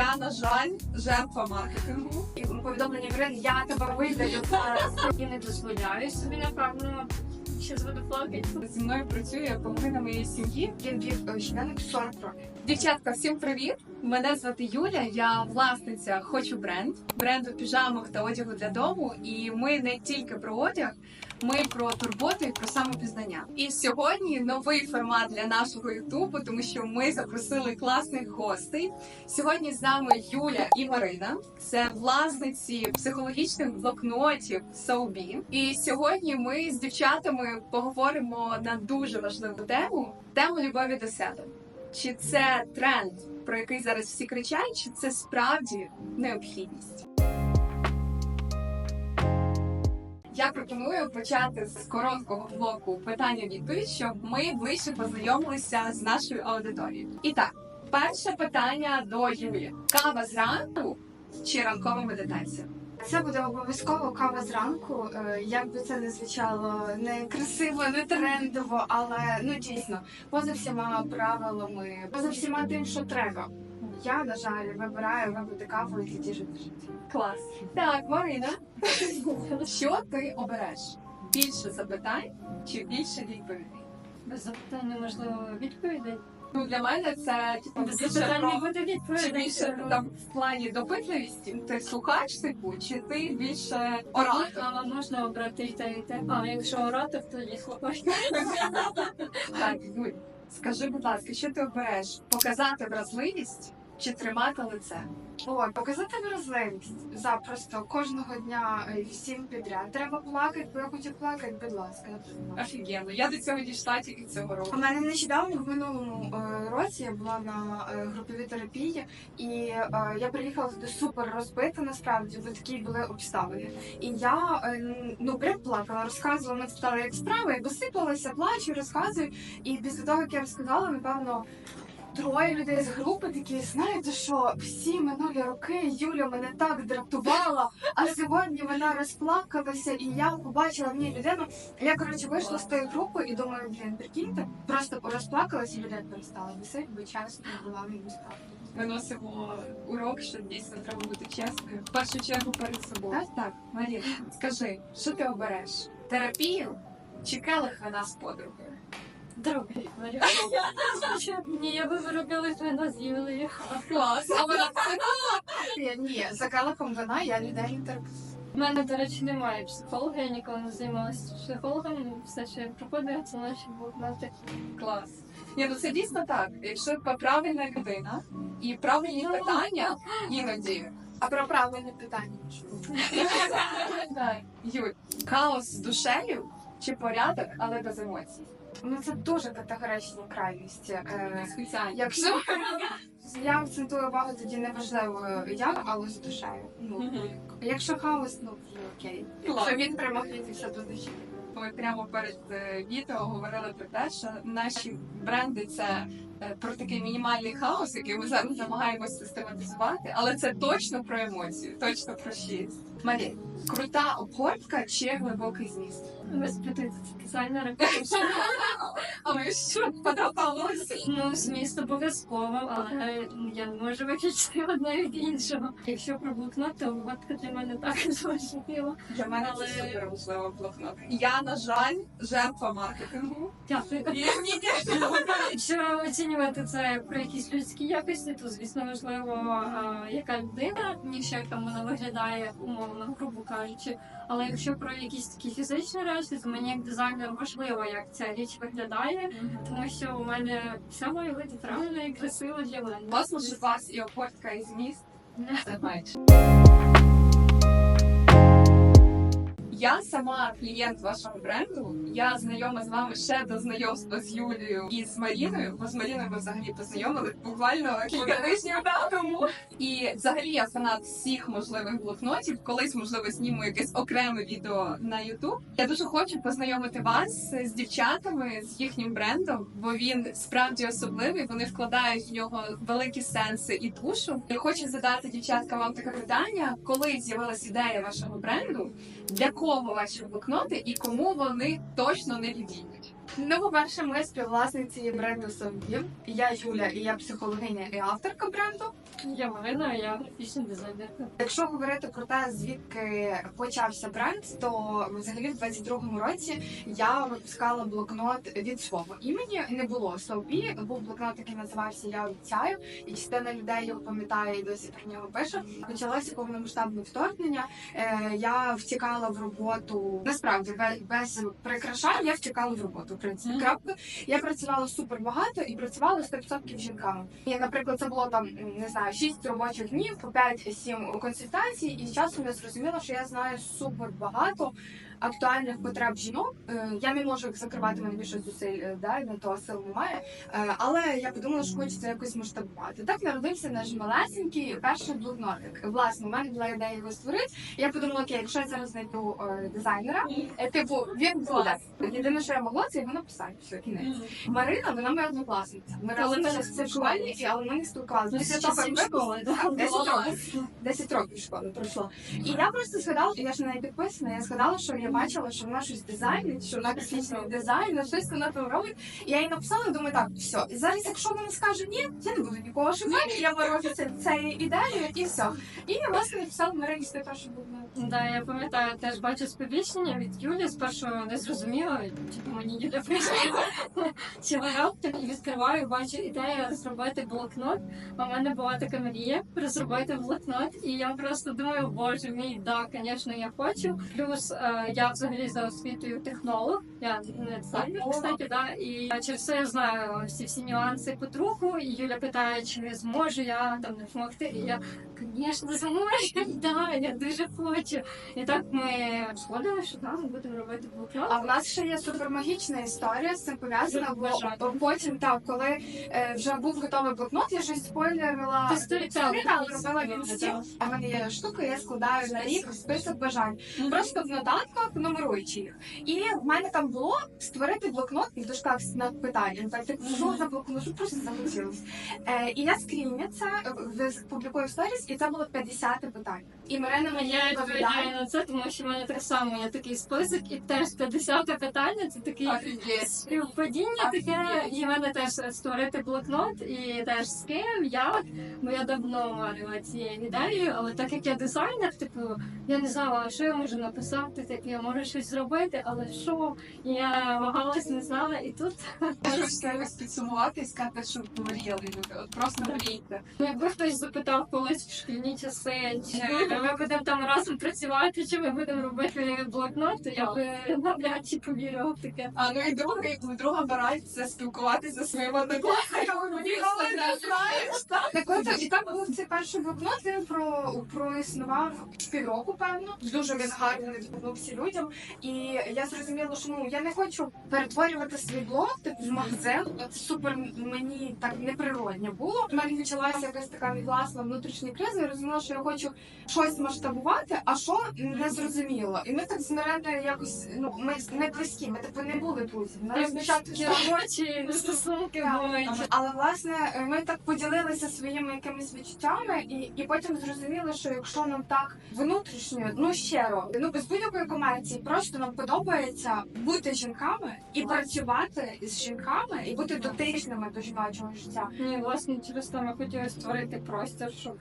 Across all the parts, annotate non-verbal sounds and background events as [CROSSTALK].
Я, на жаль, жертва маркетингу. І повідомлення Ірин, я тебе видаю зараз. І не дозволяю собі, напевно, ще буду плакати. Зі мною працює половина моєї сім'ї. Він вів щоденник 40 років. Дівчатка, всім привіт! Мене звати Юля. Я власниця хочу бренд бренду піжамок та одягу для дому. І ми не тільки про одяг, ми про турботу і про самопізнання. І сьогодні новий формат для нашого Ютубу, тому що ми запросили класних гостей. Сьогодні з нами Юля і Марина. Це власниці психологічних блокнотів Соубі. І сьогодні ми з дівчатами поговоримо на дуже важливу тему тему любові до себе. Чи це тренд, про який зараз всі кричать, чи це справді необхідність? Я пропоную почати з короткого блоку питання-відповідь, щоб ми ближче познайомилися з нашою аудиторією. І так, перше питання до Юлі: кава зранку чи ранкова медитація? Це буде обов'язково кава зранку. Е, Як би це не звучало не красиво, не трендово, але ну дійсно, поза всіма правилами, поза всіма тим, що треба. Я, на жаль, вибираю випити каву і тоді жити життя. Клас. Так, Марина, [LAUGHS] що ти обереш? Більше запитань чи більше відповідей? Без запитань неможливо відповідей. Ну для мене це типу Без більше запитань не про буде чи відповідей. більше там в плані допитливості. Ти слухач типу, чи ти більше оратор? Але можна обрати і те, і те. А якщо оратор, то є слухач. [LAUGHS] Так, Юль, скажи, будь ласка, що ти обереш? Показати вразливість чи тримати лице? Ой, показати вразливість запросто кожного дня е, всім підряд. Треба плакати, бо я хочу плакати, будь ласка. Офігенно. Я до цього дійшла тільки цього року. У мене нещодавно в минулому е, році я була на е, груповій терапії, і е, я приїхала туди супер розбита, насправді, бо такі були обставини. І я е, ну прям плакала, розказувала, мене спитали, як справи, я досипалася, плачу, розказую. І після того, як я розказала, напевно. Троє людей з групи такі, знаєте що, всі минулі роки Юля мене так дратувала, а сьогодні вона розплакалася, і я побачила в ній людину. Я коротше вийшла з тої групи і думаю, блін, прикиньте, просто розплакалась і людей перестала бісити, бо чесно була мені справді. Виносимо урок, що дійсно треба бути чесною. В першу чергу перед собою. Так? так Марія, скажи, що ти обереш? Терапію чи келих вина з подругою? Другий варіант. Ні, я би виробила вина з Юлією. Клас, а вона Ні, Ні, за каликом вина я людей не. У мене, до речі, немає психолога, я ніколи не займалася психологом. Все, що я проходила, це наші блокноти. Клас. Ні, ну це дійсно так. Якщо правильна людина і правильні питання іноді. А про правильне питання. [LAUGHS] Так. Юль, хаос з душею чи порядок, але без емоцій? Ну це дуже категоричні крайності. Е, Спеціально. Якщо [LAUGHS] я акцентую увагу, тоді неважливо як, але з душею. Ну, Мгм. якщо хаос, ну окей. Якщо він прямо все до душі. Ми прямо перед е, відео говорили про те, що наші бренди це про такий мінімальний хаос, який ми зараз намагаємося систематизувати, але це точно про емоції, точно про щирість. Марія, крута обгортка чи глибокий зміст? Ви спитаєте, це дизайнери. [LAUGHS] А ви що подобалося? Ну, зміст обов'язково, але я не можу виключити одне від іншого. Якщо про блокнот, то обводка для мене також важлива. Для мене Але- це супер важливо блокнот. Я, на жаль, жертва маркетингу. Дякую. Ні, ні, ні. Якщо оцінювати це про якісь людські якості, то звісно важливо, яка людина, ніж як там вона виглядає, умовно, грубо кажучи. Але якщо про якісь такі фізичні речі, то мені як дизайнер важливо, як ця річ виглядає, тому що у мене все має бути правильно і красиво для мене. Вас може вас і обгортка, і зміст. Це майже. Я сама клієнт вашого бренду. Я знайома з вами ще до знайомства з Юлією і з Маріною, бо з Маріною ми взагалі познайомили буквально кілька тижнів тому. І взагалі я фанат всіх можливих блокнотів. Колись можливо зніму якесь окреме відео на YouTube. Я дуже хочу познайомити вас з дівчатами з їхнім брендом, бо він справді особливий. Вони вкладають в нього великі сенси і душу. Я хочу задати дівчаткам вам таке питання, коли з'явилась ідея вашого бренду, для кого ваші блокноти і кому вони точно не відійдуть. Ну, по-перше, ми співвласниці бренду Совдів. Я Юля, і я психологиня і авторка бренду. Я Марина, я графічна дизайнерка. Якщо говорити про те, звідки почався бренд, то взагалі в 22-му році я випускала блокнот від свого імені. Не було собі. Був блокнот, який називався Я обіцяю, і частина людей його пам'ятає і досі про нього пише. Почалося повномасштабне вторгнення. Е, я втікала в роботу. Насправді без прикрашань я втікала в роботу. Принципі, Мгм. крапка. Я працювала супер багато і працювала 100% жінками. І, наприклад, це було там не знаю, 6 робочих днів по 5-7 консультацій, і з часом я зрозуміла, що я знаю супер багато актуальних потреб жінок. Е, Я не можу закривати, мене більше зусиль е, да, на того сил немає. Е, Але я подумала, що хочеться якось масштабувати. Так народився наш малесенький перший блокнотик. Власне, у мене була ідея його створити. Я подумала, окей, якщо я зараз знайду дизайнера, типу він буде. Єдине, що я могла, це його написати. Все, кінець. Марина, вона моя однокласниця. Ми разом ми в школі, але ми не спілкувалися. Ну, Після того, як? 10 років. 10 років школи пройшло. І я просто згадала, я ж на неї підписана, я згадала, що я бачила, що вона щось дизайнить, що вона графічний дизайн, щось вона там робить. Я їй написала думаю, так, все. І зараз, якщо вона скаже ні, я не буду нікого шукати, я ворожуся цією ідеєю і все. І власне написала мережі, з що був Да, я пам'ятаю, теж бачу сповіщення від Юлі. Спершу не зрозуміла, чи мені Юля прийшла чи раптом і відкриваю, бачу ідею зробити блокнот. В мене була така мрія розробити блокнот, і я просто думаю, боже мій, да, звісно, я хочу. Плюс е, я взагалі за освітою технолог, я не дизайнер, кстати, да, і через це я знаю всі всі нюанси по труху. І Юля питає, чи зможу я там допомогти. І я, звісно, зможу, [LAUGHS] да, я дуже хочу. І так ми згодили, що да, ми будемо робити блокнот. А в нас ще є супермагічна історія з цим пов'язана, бо Бажаю. потім так, коли е, вже був готовий блокнот, я щось спойлерила. Ти робила він да. А в мене є штука, я складаю на рік список бажань. Просто в нотатках нумеруючи їх. І в мене там було створити блокнот і в дужках питання. Ну, Так, типу, що за блокнот, що просто захотілося. Е, і я скріню це, е, в- публікую в сторіс, і це було 50 питання. І Марина мені відповідає. на це, тому що в мене так само є такий список, і теж 50 питання. Це такий співпадіння таке. І в мене теж створити блокнот, і теж з ким, як. Бо я давно марила цією ідеєю, але так як я дизайнер, типу, я не знала, що я можу написати, так я можу щось зробити, але що? І я вагалась, не знала, і тут [LAUGHS] зараз підсумувати і сказати, що мріяли люди. От просто мрійте. Ну, Якби хтось запитав колись в шкільні часи, чи ми будемо там разом працювати, чи ми будемо робити блокнот, то я би навряд чи повірила в таке. А ну і другий, друга пора це спілкуватися зі своїми однокласниками. Мені коли не знаєш, так? От і так був цей перший блокнот. Він про проіснував півроку, певно. Дуже він гарно відгукнувся людям. І я зрозуміла, що ну я не хочу перетворювати свій блог типу, в магазин. От супер мені так неприродне було. У мене почалася якась така власна внутрішня криза. Я розуміла, що я хочу щось масштабувати, а що не зрозуміло. І ми так з Миреною якось ну ми не близькі. Ми типу не були друзів. Ми спочатку робочі стосунки були. але власне ми так поділилися своїми якимись відчуттями, і, і потім зрозуміли, що якщо нам так внутрішньо, ну щиро, ну без будь-якої комерції, просто нам подобається бути жінками і працювати з жінками, і бути дотичними до жіночого життя. Ні, власне, через те ми хотіли створити простір, щоб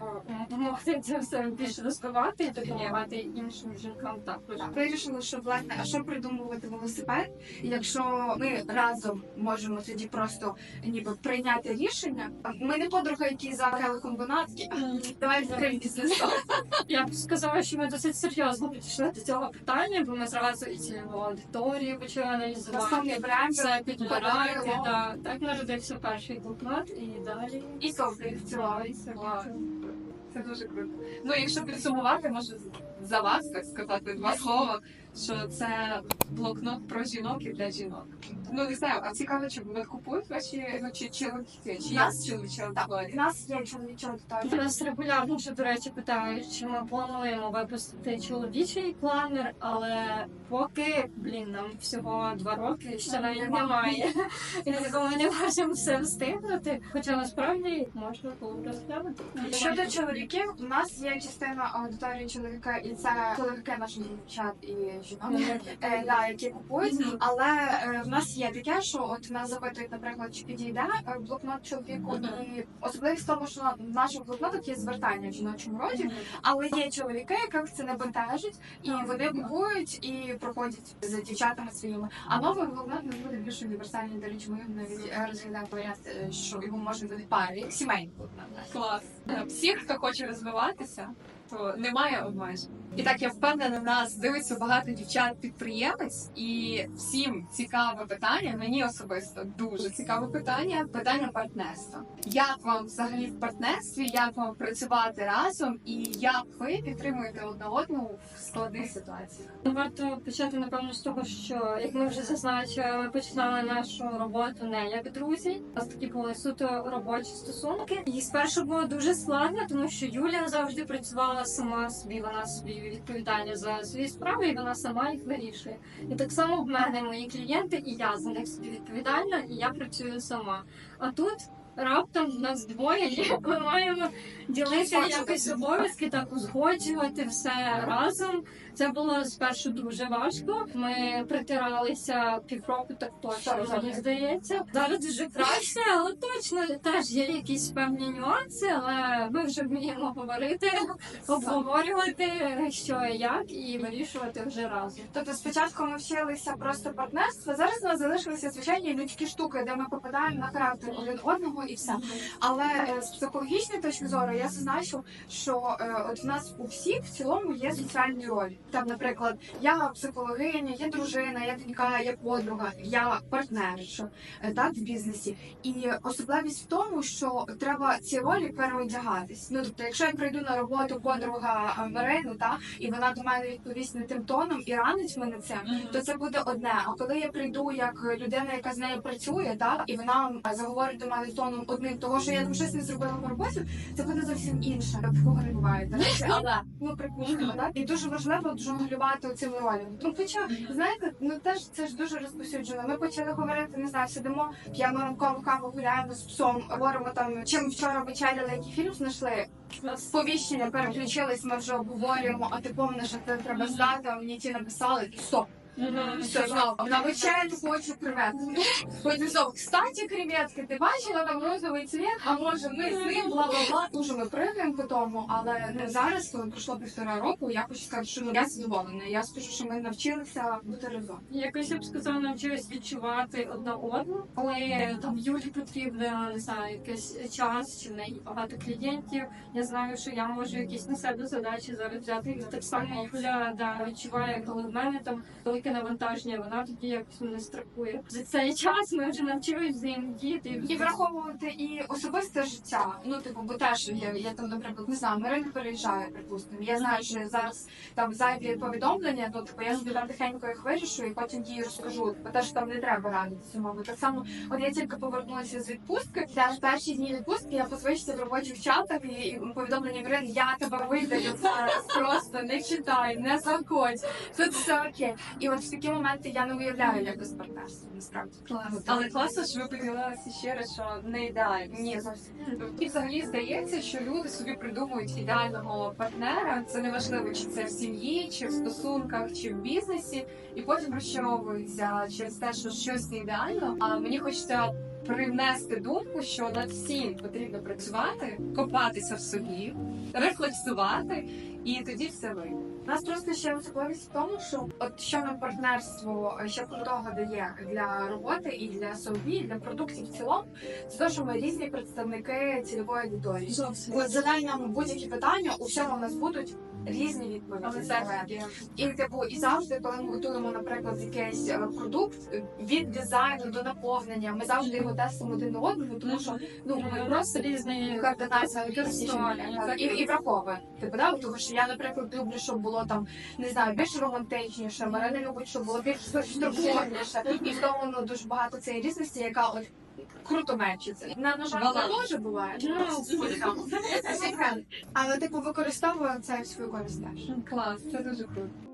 м, могти це все більше розвивати і допомагати іншим жінкам також. Вирішили, що власне, а що придумувати велосипед, якщо ми разом можемо тоді просто ніби прийняти рішення. Ми не подруги, які за келихом банатки. Давай закриємо бізнес. Я б сказала, що ми досить серйозно підійшли до цього питання, бо ми зразу і цільову аудиторію почали аналізувати. Все підбирати, так народився перший блокнот і далі. і. Клас. Це дуже круто. Ну, якщо підсумувати, може за вас так сказати два слова, що це блокнот про жінок і для жінок. Ну не знаю, а цікаво, чи ви купують ваші ну, чи чоловіки, чи Нас? є чоловіча У аудиторія? нас є чоловіча аудиторія. Нас регулярно вже, до речі, питають, чи ми плануємо випустити чоловічий планер, але поки, блін, нам всього два роки, ще навіть немає. І тому ми не можемо все встигнути. Хоча насправді можна було б розглянути. Щодо чоловіків, у нас є частина аудиторії чоловіка, і це чоловіки наших дівчат і жінок. Е, да, які купують, але е, в нас є таке, що от нас запитують, наприклад, чи підійде е, блокнот чоловіку, і особливість в тому, що в наших блокнотах є звертання в жіночому роді, але є чоловіки, яких це не бентежить, і вони купують і проходять з дівчатами своїми. А новий блокнот не буде більш універсальний. До речі, ми навіть е, розглядаємо варіант, е, що його можна буде парі, сімейний блокнот. Клас. Всі, хто хоче розвиватися, то немає обмежень. І так я впевнена, нас дивиться багато дівчат-підприємець, і всім цікаве питання. Мені особисто дуже цікаве питання. Питання партнерства. Як вам взагалі в партнерстві? Як вам працювати разом? І як ви підтримуєте одне одного в складних ситуаціях? Ну, Варто почати напевно з того, що як ми вже зазначили, починали нашу роботу не як друзі. У нас такі були суто робочі стосунки. І спершу було дуже складно, тому що Юля завжди працювала сама собі. Вона собі відповідальна за свої справи, і вона сама їх вирішує. І так само в мене мої клієнти, і я за них собі відповідальна, і я працюю сама. А тут. Раптом нас двоє, і [LAUGHS] ми маємо ділити якось обов'язки, так узгоджувати все разом. Це було спершу дуже важко. Ми притиралися півроку, так точно мені здається. Зараз дуже краще, але точно теж є якісь певні нюанси, але ми вже вміємо говорити, [LAUGHS] обговорювати, що і як, і вирішувати вже разом. Тобто спочатку ми вчилися просто партнерства, зараз у нас залишилися звичайні людські штуки, де ми попадаємо на характер один одного і все. Але е, з психологічної точки зору я зазначу, що е, от в нас у всіх в цілому є соціальні ролі. Там, наприклад, я психологиня, є дружина, я донька, я подруга, я партнерша, е, так в бізнесі. І особливість в тому, що треба ці ролі переодягатись. Ну тобто, якщо я прийду на роботу подруга е, Марину, та і вона до мене відповість не тим тоном і ранить мене цим, то це буде одне. А коли я прийду як людина, яка з нею працює, так і вона е, заговорить до мене тоном одним, того що я там щось не зробила по роботі, це буде зовсім інше. Такого не буває. але ну припустимо, так і дуже важливо жонглювати цими ролями. Ну хоча знаєте, ну теж це ж дуже розповсюджено. Ми почали говорити, не знаю, сидимо, п'яно ранкову каву, гуляємо з псом, говоримо там, чим вчора вечеряли, який фільм знайшли. Сповіщення переключились, ми вже обговорюємо, а ти помниш, що це треба здати, а мені ті написали, стоп. Все, знову, на вечерю хочу креветки. Кстати, креветки, ти бачила там розовий цвіт, а може ми з ним, бла-бла-бла. Дуже ми пригаємо по тому, але ну, зараз, коли пройшло півтора року, я хочу сказати, що ну, я задоволена. Я скажу, що ми навчилися бути разом. Якось я б сказала, навчилась відчувати одна одну, коли там Юлі потрібно не знаю, якийсь час, чи в неї багато клієнтів. Я знаю, що я можу якісь на себе задачі зараз взяти. Так само Юля да, відчуває, коли в мене там велике навантаження, вона тоді якось мене страхує. За цей час ми вже навчились взаємодіяти. І враховувати і особисте життя. Ну, типу, бо теж я, я там, наприклад, не знаю, Марина переїжджає, припустимо. Я знаю, що зараз там зайві повідомлення, то типу я собі тихенько їх вирішу і потім їй розкажу. Бо теж там не треба радитися, мову. Так само, от я тільки повернулася з відпустки. Теж перші дні відпустки я по в робочих чатах і, повідомлення Марин, я тебе видаю зараз. Просто не читай, не заходь. Тут все окей. І от в такі моменти я не уявляю, як без партнерства, насправді. Клас. Ну. Але класно, що ви поділилися ще раз, що не ідеально. Ні, зовсім. І взагалі здається, що люди собі придумують ідеального партнера. Це не важливо, чи це в сім'ї, чи в стосунках, чи в бізнесі, і потім розчаровуються через те, що щось не ідеально. А мені хочеться привнести думку, що над всім потрібно працювати, копатися в собі, рефлексувати, і тоді все вийде. Нас просто ще особливість в тому, що от що нам партнерство ще крутого дає для роботи і для собі, і для продуктів в цілому, це те, що ми різні представники цільової аудиторії. Зовсім. От задай нам будь-які питання, у всьому в нас будуть різні відповіді. Але Це і типу, і завжди, коли ми готуємо, наприклад, якийсь е, продукт е, від дизайну до наповнення, ми завжди його тестимо один на одному, тому що ну ми Просто різні координація використання. так, і, і враховує. Типу, да? тому що я, наприклад, люблю, щоб було там не знаю, більш романтичніше. Марина любить, щоб було більш структурніше. І в тому ну, дуже багато цієї різності, яка от круто мечиться. На, на жаль, теж буває. Ну, Але типу використовує це в свою користь теж. Клас, це дуже круто.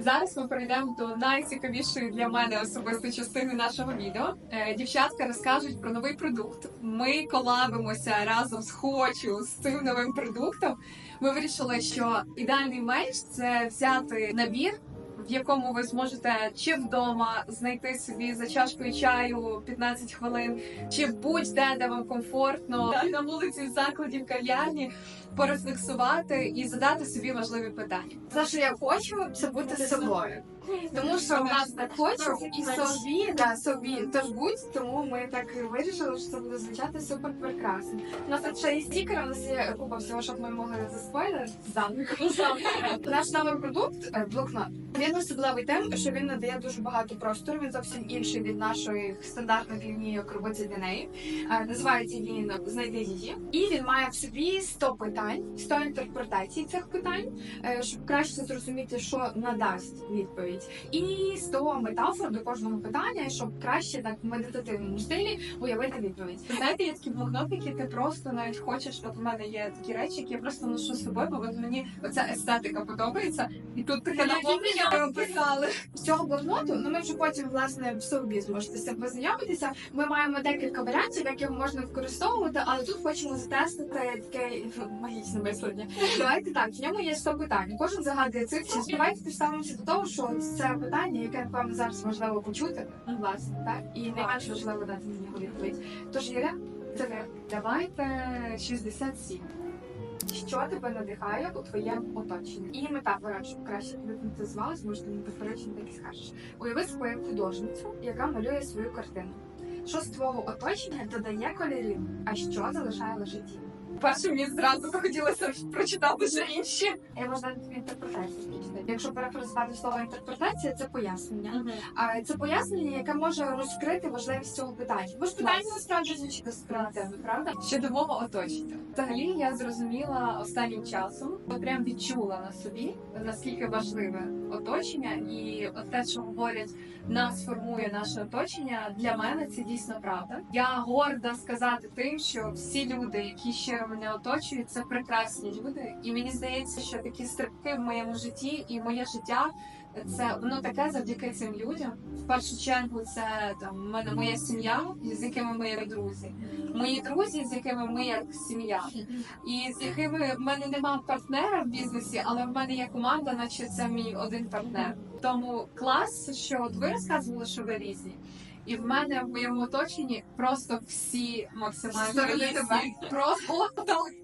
Зараз ми перейдемо до найцікавішої для мене особисто частини нашого відео. Е, Дівчатка розкажуть про новий продукт. Ми колабимося разом з Хочу з цим новим продуктом. Ми вирішили, що ідеальний меч це взяти набір. В якому ви зможете чи вдома знайти собі за чашкою чаю 15 хвилин, чи будь-де, де вам комфортно, на вулиці, в закладі, в кав'ярні, порефлексувати і задати собі важливі питання. Все, що я хочу, це бути собою. Тому що в нас так хочу і собі, да, собі. Тож будь, тому ми так і вирішили, що це буде звучати супер прекрасно. У нас тут ще є стікери, у нас є купа всього, щоб ми могли заспойлерити. Наш новий продукт е, блокнот. Він особливий тим, що він надає дуже багато простору. Він зовсім інший від нашої стандартних лінійок робиться для неї. Е, Називається він Знайди її. І він має в собі 100 питань, 100 інтерпретацій цих питань, е, щоб краще зрозуміти, що надасть відповідь. І 100 метафор до кожного питання, щоб краще так в медитативному стилі уявити відповідь. Знаєте, є такі блокноти, які ти просто навіть хочеш. От у мене є такі речі, які я просто ношу з собою, бо от мені оця естетика подобається. І тут таке наповнення ми описали. З цього блокноту, ну ми вже потім власне в собі зможете з цим познайомитися. Ми маємо декілька варіантів, як його можна використовувати, але тут хочемо затестити таке магічне мислення. Давайте так, в ньому є 100 питань. Кожен загадує цифру. Давайте поставимося до того, що це питання, яке напевно зараз важливо почути, власне, так і найменш важливо дати на нього відповідь. Тож Іра, це. Давайте 67. Що тебе надихає у твоєму оточенні? І метафора, щоб краще конкретизувалась, можете метафорично так і скажеш. Уяви свою художницю, яка малює свою картину. Що з твого оточення додає кольорів, а що залишає лише тінь? Перше мені зразу захотілося прочитати вже інші. Я можна тобі інтерпретацію. Якщо перефразувати слово інтерпретація, це пояснення. А це пояснення, яке може розкрити важливість цього питання. Бо ж питання насправді звучить дискримінативно, правда? Щодо мого оточення. Взагалі я зрозуміла останнім часом, от прям відчула на собі, наскільки важливе оточення, і от те, що говорять, нас формує наше оточення. Для мене це дійсно правда. Я горда сказати тим, що всі люди, які ще мене оточують, це прекрасні люди. І мені здається, що такі стрибки в моєму житті і моє життя. Це воно таке завдяки цим людям. В першу чергу, це там мене моя сім'я, з якими ми друзі мої друзі, з якими ми як сім'я, і з якими в мене немає партнера в бізнесі, але в мене є команда, наче це мій один партнер. Тому клас, що от ви розказували, що ви різні. І в мене в моєму оточенні просто всі максимально різні. Просто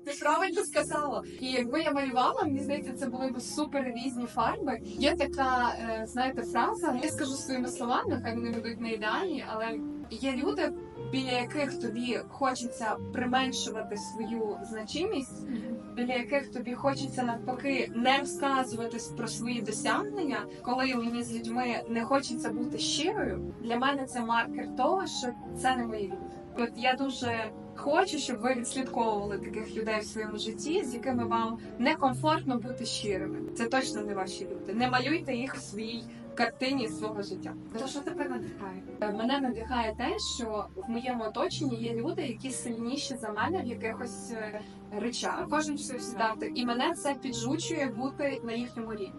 ти правильно сказала. І якби я малювала, мені здається, це були б супер різні фарби. Є така, е, знаєте, фраза. Я скажу своїми словами, хай вони будуть не ідеальні, але є люди, біля яких тобі хочеться применшувати свою значимість, біля яких тобі хочеться навпаки не розказувати про свої досягнення, коли мені з людьми не хочеться бути щирою. Для мене це маркер того, що це не мої люди. От я дуже хочу, щоб ви відслідковували таких людей в своєму житті, з якими вам некомфортно бути щирими. Це точно не ваші люди. Не малюйте їх в своїй картині свого життя. То що тебе надихає? Мене надихає те, що в моєму оточенні є люди, які сильніші за мене в якихось е, речах. Кожен все Ставте. І мене це піджучує бути на їхньому рівні.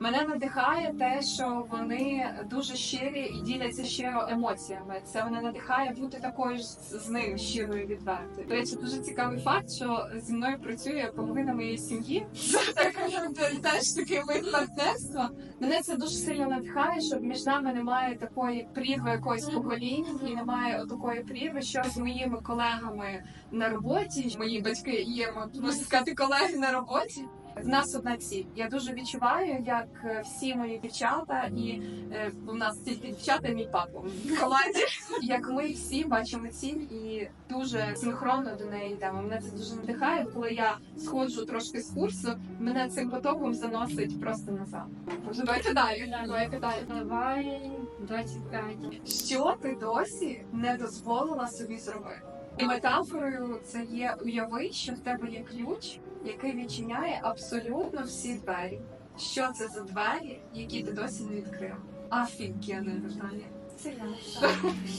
Мене надихає те, що вони дуже щирі і діляться щиро емоціями. Це мене надихає бути такою ж з ними щирою відвертою. До речі, дуже цікавий факт, що зі мною працює половина моєї сім'ї. [LAUGHS] Так, теж такий вид партнерства. Мене це дуже сильно надихає, що між нами немає такої прірви якоїсь поколінь, і немає такої прірви, що з моїми колегами на роботі. Мої батьки є, можна сказати, колеги на роботі. В нас одна ціль. Я дуже відчуваю, як е, всі мої дівчата, і е, у нас тільки дівчата, і мій папа в команді. [LAUGHS] Як ми всі бачимо ціль і дуже синхронно до неї йдемо. Мене це дуже надихає. Коли я сходжу трошки з курсу, мене цим потоком заносить просто назад. Може, давайте далі. Давайте далі. Давай 25. Що ти досі не дозволила собі зробити? І метафорою це є уяви, що в тебе є ключ, який відчиняє абсолютно всі двері. Що це за двері, які ти досі не відкрив? Офігенне питання. Це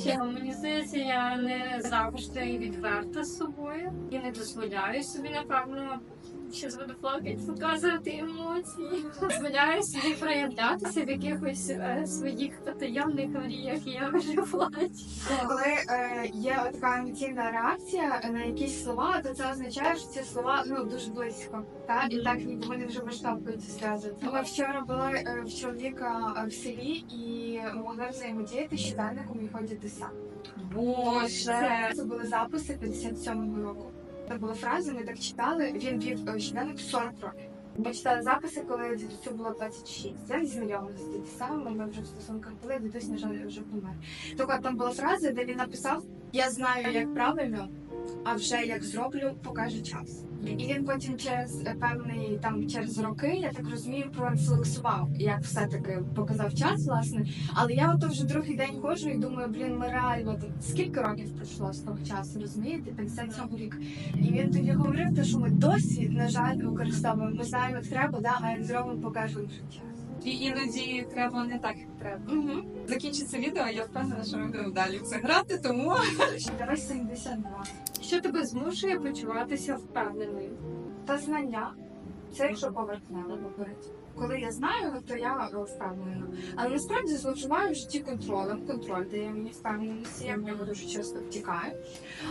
я. Мені здається, я не завжди відверта з собою і не дозволяю собі неправильно Щас буду плакати, показувати емоції. Дозволяю собі проявлятися в якихось е, своїх потаємних мріях. Я вже плачу. Коли е, є така емоційна реакція на якісь слова, то це означає, що ці слова ну дуже близько. Та і так ніби вони вже виштовхуються сльози. Ми вчора були е, в чоловіка е, в селі і могли взаємодіяти з щоденником його дідуся. Боже. Це були записи 57-го року. Це була фраза, ми так читали. Він вів е, щоденник 40 років. Ми читали записи, коли дідусю було 26. Я не знайомилася з дідусем, ми вже в стосунках були, дідусь, на жаль, вже помер. Так от там була фраза, де він написав: Я знаю, як правильно, а вже як зроблю, покаже час. І він потім через певний там через роки, я так розумію, проінфлексував, як все-таки показав час, власне. Але я ото вже другий день ходжу і думаю, блін, ми реально скільки років пройшло з того часу, розумієте? 57 рік. І він тоді говорив, що ми досі, на жаль, використовуємо. Ми знаємо, треба, да, а як зробимо, покаже лише час. І іноді треба не так, як треба. Угу. Закінчиться відео, я впевнена, що ми будемо далі це грати, тому Давай 72. Що тебе змушує почуватися впевненою? Та знання. Це якщо поверхнево говорити. Коли я знаю, то я впевнена. Але насправді зловживаю в житті контролем. Контроль дає мені впевненості, я в нього дуже часто втікаю.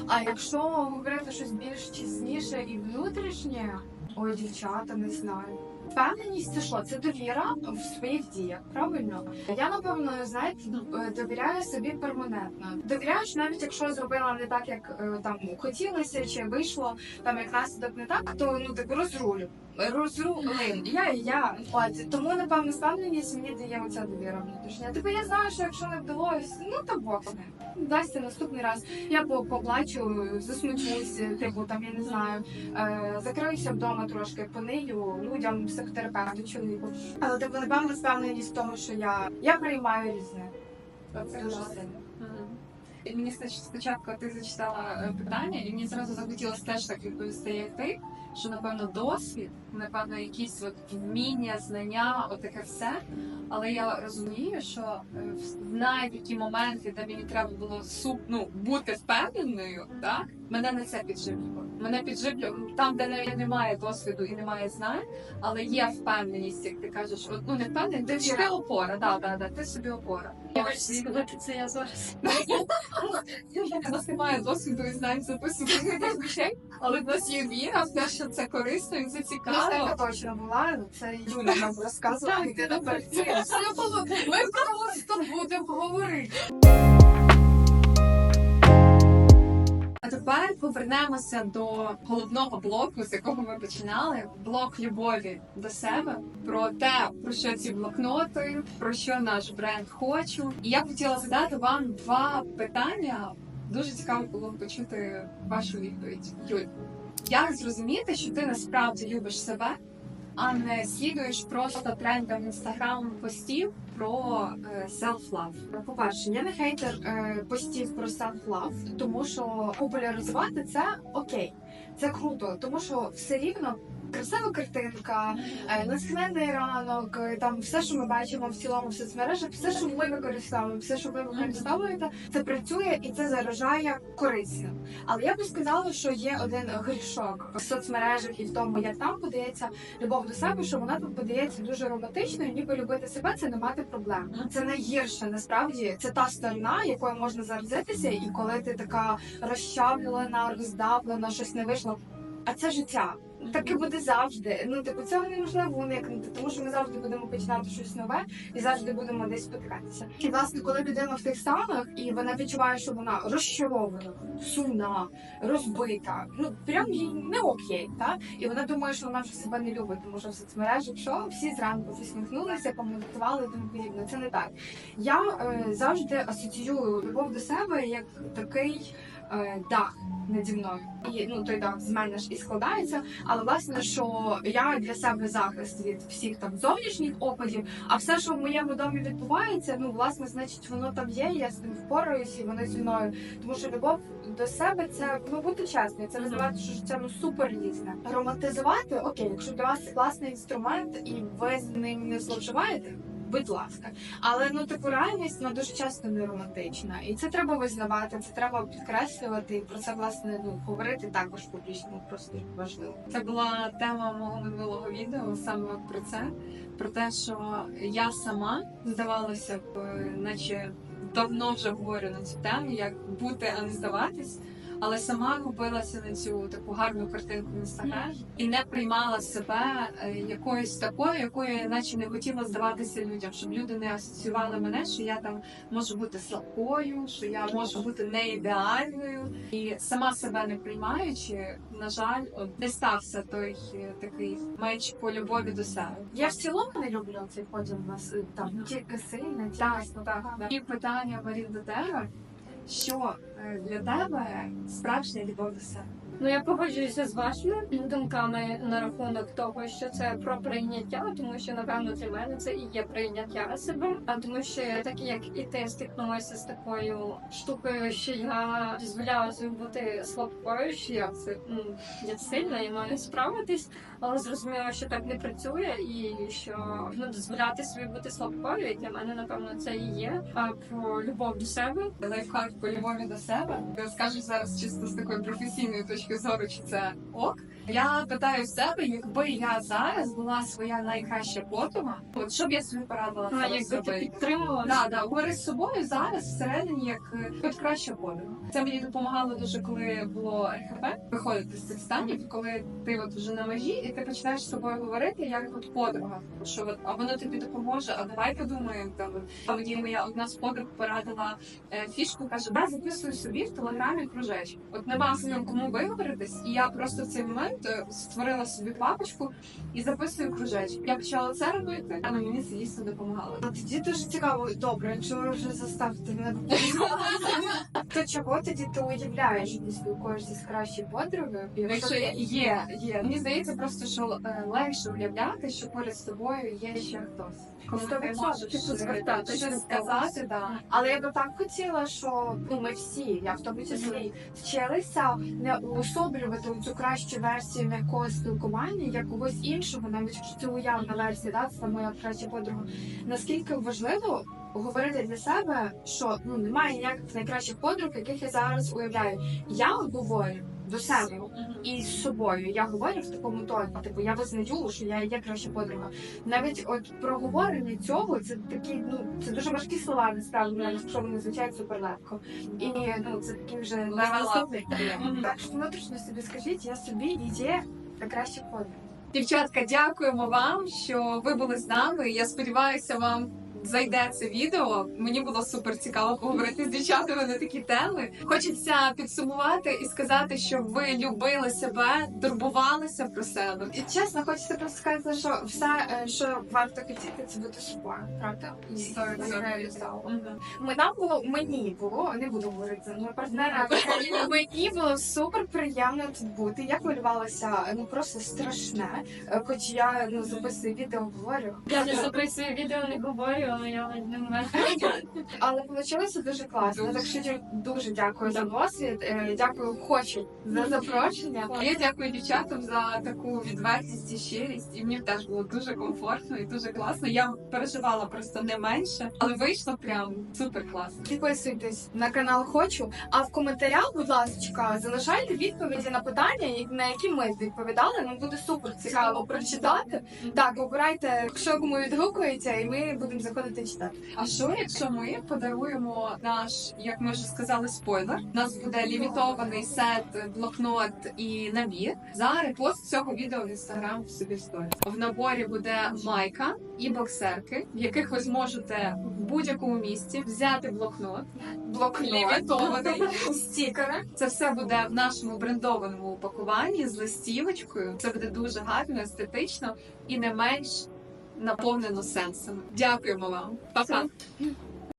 А якщо говорити щось більш чесніше і внутрішнє, ой, дівчата, не знаю. Впевненість це що? Це довіра в своїх діях, правильно? Я напевно, знаєте, е, довіряю собі перманентно. Довіряєш, навіть якщо зробила не так, як е, там хотілося, чи вийшло там як наслідок не так, то ну так розрулю. Розрулим. Я і я. От тому напевно впевненість мені дає оця довіра внутрішня. Типу я знаю, що якщо не вдалося, ну то Бог з ним. Дасться наступний раз. Я поплачу, засмучусь, типу там я не знаю, е, закриюся вдома трошки, понию людям, психотерапевту, чоловіку. Але типу, напевно, впевненість в тому, що я, я приймаю різне. Це дуже сильно. І Мені спочатку ти зачитала е, питання, і мені зразу захотілося теж так відповісти, як ти, що напевно досвід, напевно, якісь от вміння, знання, отаке все. Але я розумію, що е, в- навіть моменти, де мені треба було суп, ну, бути впевненою, так мене не це підживлювало. Мене підживлює там, де навіть немає досвіду і немає знань, але є впевненість, як ти кажеш, от, ну не впевненість, ти собі опора, да, да, да, ти собі опора. Я хочу сказати це я зараз. У нас немає досвіду і знань записувати таких речей, але в нас є віра в те, що це корисно і це Ну, цікаво. це точно була, це Юля нам розказувала, і ти тепер. Ми просто будемо говорити. А тепер повернемося до головного блоку, з якого ми починали. Блок любові до себе, про те, про що ці блокноти, про що наш бренд хочу. І я б хотіла задати вам два питання. Дуже цікаво було почути вашу відповідь. Юль, як зрозуміти, що ти насправді любиш себе, а не слідуєш просто трендам інстаграм постів про е, self-love? По-перше, я не хейтер е, постів про self-love, тому що популяризувати це окей, це круто, тому що все рівно. Красива картинка, е, ранок, е, там все, що ми бачимо в цілому в соцмережах, все, що ми використовуємо, все, що ви використовуєте, це працює і це заражає корисно. Але я би сказала, що є один грішок в соцмережах і в тому, як там подається любов до себе, що вона тут подається дуже романтичною, ніби любити себе це не мати проблем. Це найгірше насправді. Це та сторона, якою можна заразитися, і коли ти така розчавлена, роздавлена, щось не вийшло. А це життя. Таке буде завжди. Ну, типу, цього неможливо уникнути, тому що ми завжди будемо починати щось нове і завжди будемо десь спотикатися. І власне, коли людина в тих станах і вона відчуває, що вона розчарована, сумна, розбита, ну прям їй не окей, так? І вона думає, що вона вже себе не любить, тому що в соцмережах що всі зранку посміхнулися, помедитували і тому подібне. Це не так. Я е, завжди асоціюю любов до себе як такий дах наді мною. І ну той дах з мене ж і складається. Але власне, що я для себе захист від всіх там зовнішніх опадів, а все, що в моєму домі відбувається, ну власне, значить, воно там є. Я з ним впораюсь, і воно зі мною. Тому що любов до себе це ну бути чесною, це називати, що життя ну супер різне. Романтизувати, окей, якщо для вас класний інструмент і ви з ним не зловживаєте. Будь ласка. Але ну типу реальність вона дуже часто не романтична, і це треба визнавати, це треба підкреслювати. І про це власне ну говорити також публічно просто важливо. Це була тема мого минулого відео саме про це, про те, що я сама здавалося б, е, наче давно вже говорю на цю тему, як бути, а не здаватись. Але сама купилася на цю таку гарну картинку в інстаграмі і не приймала себе е, якоюсь такою, якою я наче не хотіла здаватися людям, щоб люди не асоціювали мене, що я там можу бути слабкою, що я можу бути не ідеальною. І сама себе не приймаючи, на жаль, от не стався той е, такий меч по любові до себе. Я в цілому не люблю цей поділ у нас е, там тільки сильно, Так, тільки так. І питання Марін до тебе. Що е, для тебе справжня любов до себе? Ну я погоджуюся з вашими думками на рахунок того, що це про прийняття, тому що напевно для мене це і є прийняття себе. А тому що так як і ти стикнулася з такою штукою, що я дозволяла собі бути слабкою, що я це ну, я сильна і маю справитись, але зрозуміла, що так не працює, і що ну дозволяти собі бути слабкою, і для мене напевно це і є а про любов до себе. Лайфхак по любові до себе. Я скажу зараз чисто з такої професійної точки зору, чи це ок. Я питаю себе, якби я зараз була своя найкраща подруга, от що б я собі порадила А зараз якби ти підтримувала Да, да, говори з собою зараз всередині як е, от краща подруга. Це мені допомагало дуже, коли було РХП, виходити з цих станів, коли ти от вже на межі, і ти починаєш з собою говорити як от подруга. Що от, а воно тобі допоможе, а давай подумаємо там. от. А мені моя одна з подруг порадила е, фішку, каже, да, записуй собі в телеграмі кружечок. От нема з ним кому виговоритись, і я просто в цей момент е, створила собі папочку і записую кружечок. Я почала це робити, а мені це дійсно допомагало. А тоді дуже цікаво, добре, якщо ви вже заставите мене [LAUGHS] то чого тоді ти уявляєш, що ти спілкуєшся з кращою подругою? Якщо є, є. Мені здається, просто що е, легше уявляти, що поряд з тобою є ще хтось. Ти можеш Типу, щось сказати, да. Але я би так хотіла, що ну ми всі, я в тому числі, вчилися не уособлювати цю кращу версію м'якого спілкування як когось іншого, навіть якщо це уявна версія, да, це моя краща подруга. Наскільки важливо говорити для себе, що ну немає ніяких найкращих подруг, яких я зараз уявляю. Я говорю до себе і з собою. Я говорю в такому тоні. Типу, я визнаю, що я є краща подруга. Навіть от проговорення цього це такі, ну це дуже важкі слова, насправді, якщо вони звучать супер легко. І ну це такі вже. Мгм. Так що внутрішньо собі скажіть, я собі і є краща подруга. Дівчатка, дякуємо вам, що ви були з нами. Я сподіваюся, вам зайде це відео. Мені було супер цікаво поговорити з дівчатами на такі теми. Хочеться підсумувати і сказати, що ви любили себе, турбувалися про себе. І чесно, хочеться просто сказати, що все, е, що варто хотіти, це бути собою, правда? Ми нам було мені було, не буду говорити за мною партнера. Мені було супер приємно тут бути. Я хвилювалася ну просто страшне. Е, Хоч я ну записую відео, говорю. Я не записую відео, не говорю, але вийшло дуже класно. Так що дуже дякую за досвід. е, Дякую, хочу за запрошення. Я дякую дівчатам за таку відвертість і щирість. І мені теж було дуже комфортно і дуже класно. Я переживала просто не менше, але вийшло прям супер класно. Підписуйтесь на канал Хочу. А в коментарях, будь ласка, залишайте відповіді на питання, на які ми відповідали. Нам буде супер цікаво прочитати. Так, обирайте, що кому відгукується, і ми будемо заходити читати. А що, якщо ми подаруємо наш, як ми вже сказали, спойлер? У нас буде лімітований сет, блокнот і набір за репост цього відео в інстаграм в собі сторіс. В наборі буде майка і боксерки, в яких ви зможете в будь-якому місці взяти блокнот, Блокнот. лімітований. [LAUGHS] стікери. Це все буде в нашому брендованому упакуванні з листівочкою. Це буде дуже гарно, естетично і не менш наповнено сенсом. Дякуємо вам, Па-па!